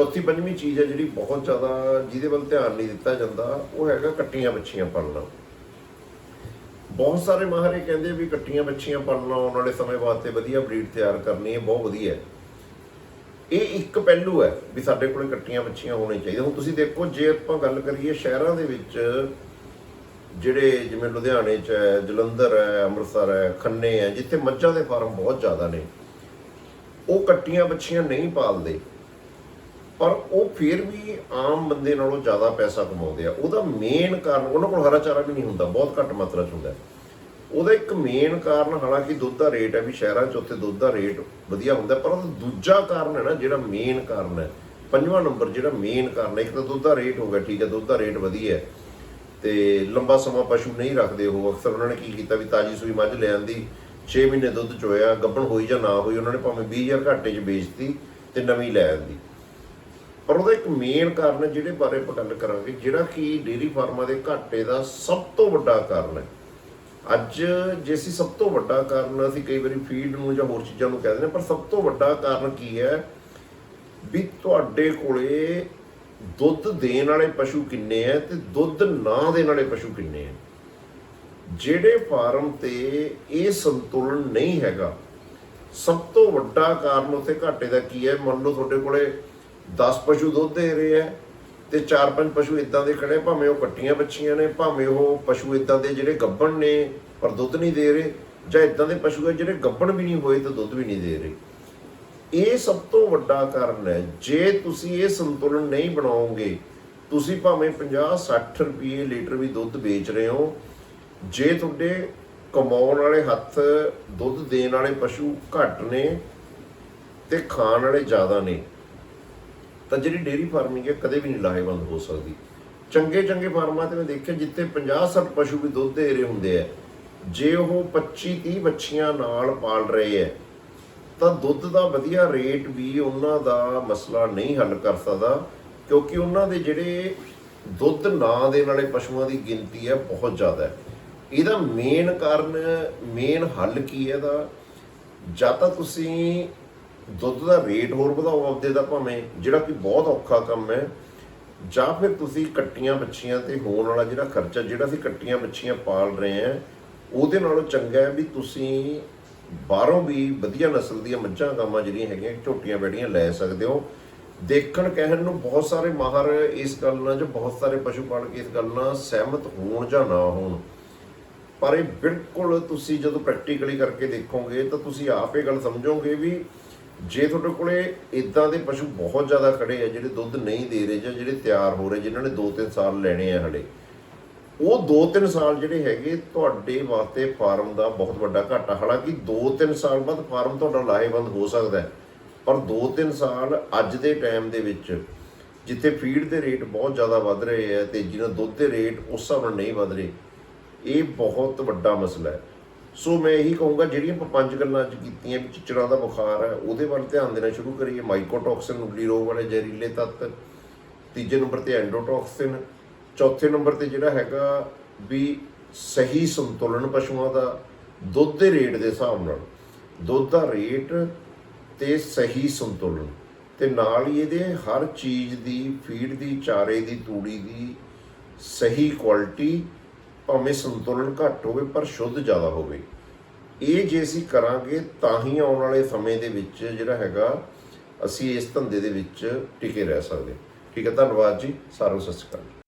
ਚੌਥੀ ਪੰਜਵੀਂ ਚੀਜ਼ ਹੈ ਜਿਹੜੀ ਬਹੁਤ ਜ਼ਿਆਦਾ ਜਿਹਦੇ ਵੱਲ ਧਿਆਨ ਨਹੀਂ ਦਿੱਤਾ ਜਾਂਦਾ, ਉਹ ਹੈਗਾ ਕੱਟੀਆਂ ਬੱਚੀਆਂ ਪਾਲਣਾ ਬਹੁਤ ਸਾਰੇ ਮਾਹਰ ਇਹ ਕਹਿੰਦੇ ਵੀ ਕੱਟੀਆਂ ਬੱਚੀਆਂ ਪਾਲਣਾ ਆਉਣ ਵਾਲੇ ਸਮੇਂ ਵਾਸਤੇ ਵਧੀਆ ਬਰੀਡ ਤਿਆਰ ਕਰਨੀ ਹੈ, ਬਹੁਤ ਵਧੀਆ ਹੈ। ਇਹ ਇੱਕ ਪਹਿਲੂ ਹੈ ਵੀ ਸਾਡੇ ਕੋਲ ਕੱਟੀਆਂ ਬੱਚੀਆਂ ਹੋਣੀ ਚਾਹੀਦੀਆਂ। ਹੁਣ ਤੁਸੀਂ ਦੇਖੋ, ਜੇ ਆਪਾਂ ਗੱਲ ਕਰੀਏ ਸ਼ਹਿਰਾਂ ਦੇ ਵਿੱਚ, ਜਿਹੜੇ ਜਿਵੇਂ ਲੁਧਿਆਣੇ ਚ ਹੈ, ਜਲੰਧਰ ਹੈ, ਅੰਮ੍ਰਿਤਸਰ ਹੈ, ਖੰਨੇ ਹੈ, ਜਿੱਥੇ ਮੱਝਾਂ ਦੇ ਫਾਰਮ ਬਹੁਤ ਜ਼ਿਆਦਾ ਨੇ, ਉਹ ਕੱਟੀਆਂ ਬੱਚੀਆਂ ਨਹੀਂ ਪਾਲਦੇ। ਪਰ ਉਹ ਫਿਰ ਵੀ ਆਮ ਬੰਦੇ ਨਾਲੋਂ ਜ਼ਿਆਦਾ ਪੈਸਾ ਕਮਾਉਂਦੇ ਆ। ਉਹਦਾ ਮੇਨ ਕਾਰਨ ਉਹਨਾਂ ਕੋਲ ਹਰਾ ਚਾਰਾ ਵੀ ਨਹੀਂ ਹੁੰਦਾ, ਬਹੁਤ ਘੱਟ ਮਾਤਰਾ 'ਚ ਹੁੰਦਾ। ਉਹਦਾ ਇੱਕ ਮੇਨ ਕਾਰਨ ਹਾਲਾਂਕਿ ਦੁੱਧ ਦਾ ਰੇਟ ਹੈ ਵੀ ਸ਼ਹਿਰਾਂ 'ਚ ਉੱਥੇ ਦੁੱਧ ਦਾ ਰੇਟ ਵਧੀਆ ਹੁੰਦਾ, ਪਰ ਉਹਦਾ ਦੂਜਾ ਕਾਰਨ ਹੈ ਨਾ, ਜਿਹੜਾ ਮੇਨ ਕਾਰਨ ਹੈ। ਪੰਜਵਾਂ ਨੰਬਰ ਜਿਹੜਾ ਮੇਨ ਕਾਰਨ ਹੈ, ਇੱਕ ਤਾਂ ਦੁੱਧ ਦਾ ਰੇਟ ਹੋ ਗਿਆ, ਠੀਕ ਹੈ, ਦੁੱਧ ਦਾ ਰੇਟ ਵਧੀਆ ਹੈ। ਤੇ ਲੰਬਾ ਸਮਾਂ ਪਸ਼ੂ ਨਹੀਂ ਰੱਖਦੇ ਉਹ, ਅਕਸਰ ਉਹਨਾਂ ਨੇ ਕੀ ਕੀਤਾ ਵੀ ਤਾਜੀ ਸੂਈ ਮੱਝ ਲੈ ਆਂਦੀ 6 ਮਹੀਨੇ ਦੁੱਧ ਚੋਇਆ, ਗੱਭਣ ਹੋਈ ਜਾਂ ਨਾ ਹੋਈ, ਉਹਨਾਂ ਨੇ ਭਾਵੇਂ 20000 ਘਾਟੇ 'ਚ ਵੇਚਤੀ ਤੇ ਨਵੀਂ ਲੈ ਆਂਦੀ। ਪਰ ਉਹਦਾ ਇੱਕ ਮੇਨ ਕਾਰਨ ਜਿਹਦੇ ਬਾਰੇ ਆਪਾਂ ਗੱਲ ਕਰਾਂਗੇ, ਜਿਹੜਾ ਕਿ ਡੇਰੀ ਫਾਰਮਾਂ ਦੇ ਘਾਟੇ ਦਾ ਸਭ ਤੋਂ ਵੱਡਾ ਕਾਰਨ ਹੈ। ਅੱਜ ਜੇ ਅਸੀਂ ਸਭ ਤੋਂ ਵੱਡਾ ਕਾਰਨ ਅਸੀਂ ਕਈ ਵਾਰੀ ਫੀਡ ਨੂੰ ਜਾਂ ਹੋਰ ਚੀਜ਼ਾਂ ਨੂੰ ਕਹਿੰਦੇ ਨੇ ਪਰ ਸਭ ਤੋਂ ਵੱਡਾ ਕਾਰਨ ਕੀ ਹੈ? ਵੀ ਤੁਹਾਡੇ ਕੋਲੇ ਦੁੱਧ ਦੇਣ ਵਾਲੇ ਪਸ਼ੂ ਕਿੰਨੇ ਆ ਤੇ ਦੁੱਧ ਨਾ ਦੇਣ ਵਾਲੇ ਪਸ਼ੂ ਕਿੰਨੇ ਆ ਜਿਹੜੇ ਫਾਰਮ ਤੇ ਇਹ ਸੰਤੁਲਨ ਨਹੀਂ ਹੈਗਾ, ਸਭ ਤੋਂ ਵੱਡਾ ਕਾਰਨ ਉੱਥੇ ਘਾਟੇ ਦਾ ਕੀ ਹੈ? ਮੰਨ ਲਓ ਤੁਹਾਡੇ ਕੋਲੇ 10 ਪਸ਼ੂ ਦੁੱਧ ਦੇ ਰਹੇ ਹੈ ਤੇ 4-5 ਪਸ਼ੂ ਇਦਾਂ ਦੇ ਖੜੇ, ਭਾਵੇਂ ਉਹ ਕੱਟੀਆਂ ਬੱਚੀਆਂ ਨੇ, ਭਾਵੇਂ ਉਹ ਪਸ਼ੂ ਇਦਾਂ ਦੇ ਜਿਹੜੇ ਗੱਭਣ ਨੇ, ਪਰ ਦੁੱਧ ਨਹੀਂ ਦੇ ਰਹੇ, ਜਾਂ ਇਦਾਂ ਦੇ ਪਸ਼ੂ ਹੈ ਜਿਹੜੇ ਗੱਭਣ ਵੀ ਨਹੀਂ ਹੋਏ ਤੇ ਦੁੱਧ ਵੀ ਨਹੀਂ ਦੇ ਰਹੇ। ਇਹ ਸਭ ਤੋਂ ਵੱਡਾ ਕਾਰਨ ਹੈ, ਜੇ ਤੁਸੀਂ ਇਹ ਸੰਤੁਲਨ ਨਹੀਂ ਬਣਾਓਗੇ, ਤੁਸੀਂ ਭਾਵੇਂ 50-60 ਰੁਪਏ ਲੀਟਰ ਵੀ ਦੁੱਧ ਵੇਚ ਰਹੇ ਹੋ, ਜੇ ਤੁਹਾਡੇ ਕਮਾਉਣ ਵਾਲੇ ਹੱਥ ਦੁੱਧ ਦੇਣ ਵਾਲੇ ਪਸ਼ੂ ਘੱਟ ਨੇ ਤੇ ਖਾਣ ਵਾਲੇ ਜ਼ਿਆਦਾ ਨੇ ਤਾਂ ਜਿਹੜੀ ਡੇਰੀ ਫਾਰਮਿੰਗ ਹੈ ਕਦੇ ਵੀ ਨਹੀਂ ਲਾਹੇਵੰਦ ਹੋ ਸਕਦੀ। ਚੰਗੇ ਚੰਗੇ ਫਾਰਮਾਂ ਤੇ ਮੈਂ ਦੇਖਿਆ ਜਿੱਥੇ 50-60 ਪਸ਼ੂ ਵੀ ਦੁੱਧ ਦੇ ਰਹੇ ਹੁੰਦੇ ਆ, ਜੇ ਉਹ 25-30 ਬੱਚੀਆਂ ਨਾਲ ਪਾਲ ਰਹੇ ਹੈ ਤਾਂ ਦੁੱਧ ਦਾ ਵਧੀਆ ਰੇਟ ਵੀ ਉਹਨਾਂ ਦਾ ਮਸਲਾ ਨਹੀਂ ਹੱਲ ਕਰ ਸਕਦਾ, ਕਿਉਂਕਿ ਉਹਨਾਂ ਦੇ ਜਿਹੜੇ ਦੁੱਧ ਨਾ ਦੇਣ ਵਾਲੇ ਪਸ਼ੂਆਂ ਦੀ ਗਿਣਤੀ ਹੈ ਬਹੁਤ ਜ਼ਿਆਦਾ। ਹੈ ਇਹਦਾ ਮੇਨ ਕਾਰਨ ਮੇਨ ਹੱਲ ਕੀ ਹੈ ਦਾ ਜਾਂ ਤਾਂ ਤੁਸੀਂ ਦੁੱਧ ਦਾ ਰੇਟ ਹੋਰ ਵਧਾਓ ਆਪਦੇ ਦਾ ਭਾਵੇਂ, ਜਿਹੜਾ ਕਿ ਬਹੁਤ ਔਖਾ ਕੰਮ ਹੈ, ਜਾਂ ਫਿਰ ਤੁਸੀਂ ਕੱਟੀਆਂ ਬੱਚੀਆਂ ਤੇ ਹੋਣ ਵਾਲਾ ਜਿਹੜਾ ਖਰਚਾ, ਜਿਹੜਾ ਅਸੀਂ ਕੱਟੀਆਂ ਬੱਚੀਆਂ ਪਾਲ ਰਹੇ ਹਾਂ, ਉਹਦੇ ਨਾਲੋਂ ਚੰਗਾ ਹੈ ਵੀ ਤੁਸੀਂ ਬਾਹਰੋਂ ਵੀ ਵਧੀਆ ਨਸਲ ਦੀਆਂ ਮੱਝਾਂ ਗਾਵਾਂ ਜਿਹੜੀਆਂ ਹੈਗੀਆਂ, ਝੋਟੀਆਂ ਬੈੜੀਆਂ ਲੈ ਸਕਦੇ ਹੋ। ਦੇਖਣ ਕਹਿਣ ਨੂੰ ਬਹੁਤ ਸਾਰੇ ਮਾਹਰ ਇਸ ਗੱਲ ਨਾਲ, ਜਾਂ ਬਹੁਤ ਸਾਰੇ ਪਸ਼ੂ ਪਾਲਕ ਇਸ ਗੱਲ ਨਾਲ ਸਹਿਮਤ ਹੋਣ ਜਾਂ ਨਾ ਹੋਣ। ਪਰ ਇਹ ਬਿਲਕੁਲ ਤੁਸੀਂ ਜਦੋਂ ਪ੍ਰੈਕਟੀਕਲੀ ਕਰਕੇ ਦੇਖੋਗੇ, ਤਾਂ ਤੁਸੀਂ ਆਪ ਇਹ ਗੱਲ ਸਮਝੋਗੇ ਵੀ ਜੇ ਤੁਹਾਡੇ ਕੋਲੇ ਇਦਾਂ ਦੇ ਪਸ਼ੂ ਬਹੁਤ ਜ਼ਿਆਦਾ ਖੜੇ ਆ, ਜਿਹੜੇ ਦੁੱਧ ਨਹੀਂ ਦੇ ਰਹੇ ਜਾਂ ਜਿਹੜੇ ਤਿਆਰ ਹੋ ਰਹੇ, ਜਿਨ੍ਹਾਂ ਨੇ 2-3 ਸਾਲ ਲੈਣੇ ਆ ਹਲੇ, ਉਹ 2-3 ਸਾਲ ਜਿਹੜੇ ਹੈਗੇ, ਤੁਹਾਡੇ ਵਾਸਤੇ ਫਾਰਮ ਦਾ ਬਹੁਤ ਵੱਡਾ ਘਾਟਾ। ਹਾਲਾਂਕਿ 2-3 ਸਾਲ ਬਾਅਦ ਫਾਰਮ ਤੁਹਾਡਾ ਲਾਹੇਵੰਦ ਹੋ ਸਕਦਾ ਪਰ 2-3 ਸਾਲ ਅੱਜ ਦੇ ਟਾਈਮ ਦੇ ਵਿੱਚ, ਜਿੱਥੇ ਫੀਡ ਦੇ ਰੇਟ ਬਹੁਤ ਜ਼ਿਆਦਾ ਵੱਧ ਰਹੇ ਆ ਤੇਜ਼ੀ ਨਾਲ ਦੁੱਧ ਦੇ ਰੇਟ ਉਸ ਹਿਸਾਬ ਨਾਲ ਨਹੀਂ ਵੱਧ ਰਹੇ, ਇਹ ਬਹੁਤ ਵੱਡਾ ਮਸਲਾ ਹੈ। ਸੋ ਮੈਂ ਇਹੀ ਕਹੂੰਗਾ, ਜਿਹੜੀਆਂ ਆਪਾਂ ਪੰਜ ਗੱਲਾਂ ਅੱਜ ਕੀਤੀਆਂ ਵੀ ਚਿਚੜਾਂ ਦਾ ਬੁਖਾਰ ਹੈ, ਉਹਦੇ ਵੱਲ ਧਿਆਨ ਦੇਣਾ ਸ਼ੁਰੂ ਕਰੀਏ। ਮਾਈਕੋਟੌਕਸਿਨ ਉਬਲੀ ਰੋਗ ਵਾਲੇ ਜ਼ਹਿਰੀਲੇ ਤੱਤ। ਤੀਜੇ ਨੰਬਰ ਤੇ ਐਂਡੋਟੌਕਸਿਨ ਚੌਥੇ ਨੰਬਰ ਤੇ ਜਿਹੜਾ ਹੈਗਾ ਵੀ ਸਹੀ ਸੰਤੁਲਨ ਪਸ਼ੂਆਂ ਦਾ, ਦੁੱਧ ਦੇ ਰੇਟ ਦੇ ਹਿਸਾਬ ਨਾਲ। ਦੁੱਧ ਦਾ ਰੇਟ ਤੇ ਸਹੀ ਸੰਤੁਲਨ। ਤੇ ਨਾਲ ਹੀ ਇਹਦੇ ਹਰ ਚੀਜ਼ ਦੀ, ਫੀਡ ਦੀ, ਚਾਰੇ ਦੀ, ਤੂੜੀ ਦੀ ਸਹੀ ਕੁਆਲਿਟੀ ਭਾਵੇਂ ਸੰਤੁਲਨ ਘੱਟ ਹੋਵੇ, ਪਰ ਸ਼ੁੱਧ ਜ਼ਿਆਦਾ ਹੋਵੇ। ਇਹ ਜੇ ਅਸੀਂ ਕਰਾਂਗੇ, ਤਾਂ ਹੀ ਆਉਣ ਵਾਲੇ ਸਮੇਂ ਦੇ ਵਿੱਚ ਜਿਹੜਾ ਹੈਗਾ, ਅਸੀਂ ਇਸ ਧੰਦੇ ਦੇ ਵਿੱਚ ਟਿਕੇ ਰਹਿ ਸਕਦੇ। ਠੀਕ ਹੈ, ਧੰਨਵਾਦ ਜੀ। ਸਾਰਿਆਂ ਨੂੰ ਸਤਿ ਸ਼੍ਰੀ ਅਕਾਲ।